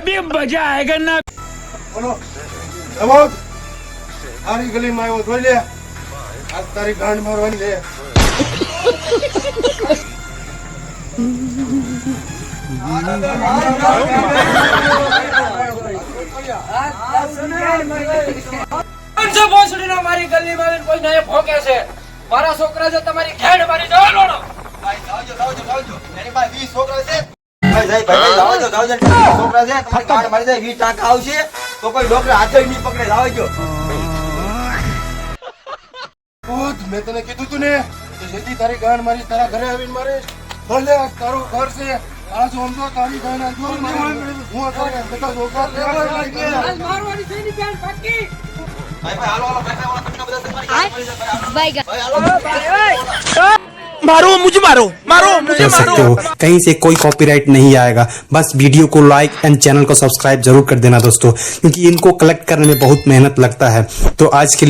अभी मजा आएगा ना બોલો અમોદ આરી ગલીમાં આવ્યો જોઈ લે આજ તારી ગાંડ મારવાની લે પાંચસો ભોસડીનો મારી ગલીમાં આવીને કોઈ નહીં ભોંકે છે મારા છોકરા છે તમારી ઘેડ મારી જવા લોડો ભાઈ જાવજો જાવજો જાવજો એની પાસે 20 છે ભાઈ ભાઈ ભાઈ જાવજો જાવજો છોકરા છે તમારી ગાંઠ મારી જાય 20 ટાંકા આવશે. તો કોઈ ડોક્ટર હાથે નહીં પકડે જાવજો બોધ મેં તને કીધું તું ને કે જેથી તારી ગાંડ મારી તારા ઘરે આવીને મારે. ભલે તારું ઘર છે આ સમજો તારી ગાંડ આ જોર મારી હું આ તારા બધા છોકરા લેવા. મારવાની છે. ની બેન પાકી. ભાઈ ભાઈ હાલો હાલો ભાઈ ભાઈ તમને બધા તમારી ગાંઠ ભાઈ હાલો. ભાઈ હાલો. मारो मुझे मारो मारो मुझे मारो। सकते हो। कहीं से कोई कॉपीराइट नहीं आएगा। बस वीडियो को लाइक एंड चैनल को सब्सक्राइब ज़रूर कर देना दोस्तों क्योंकि इनको कलेक्ट करने में बहुत मेहनत लगता है। तो आज के लिए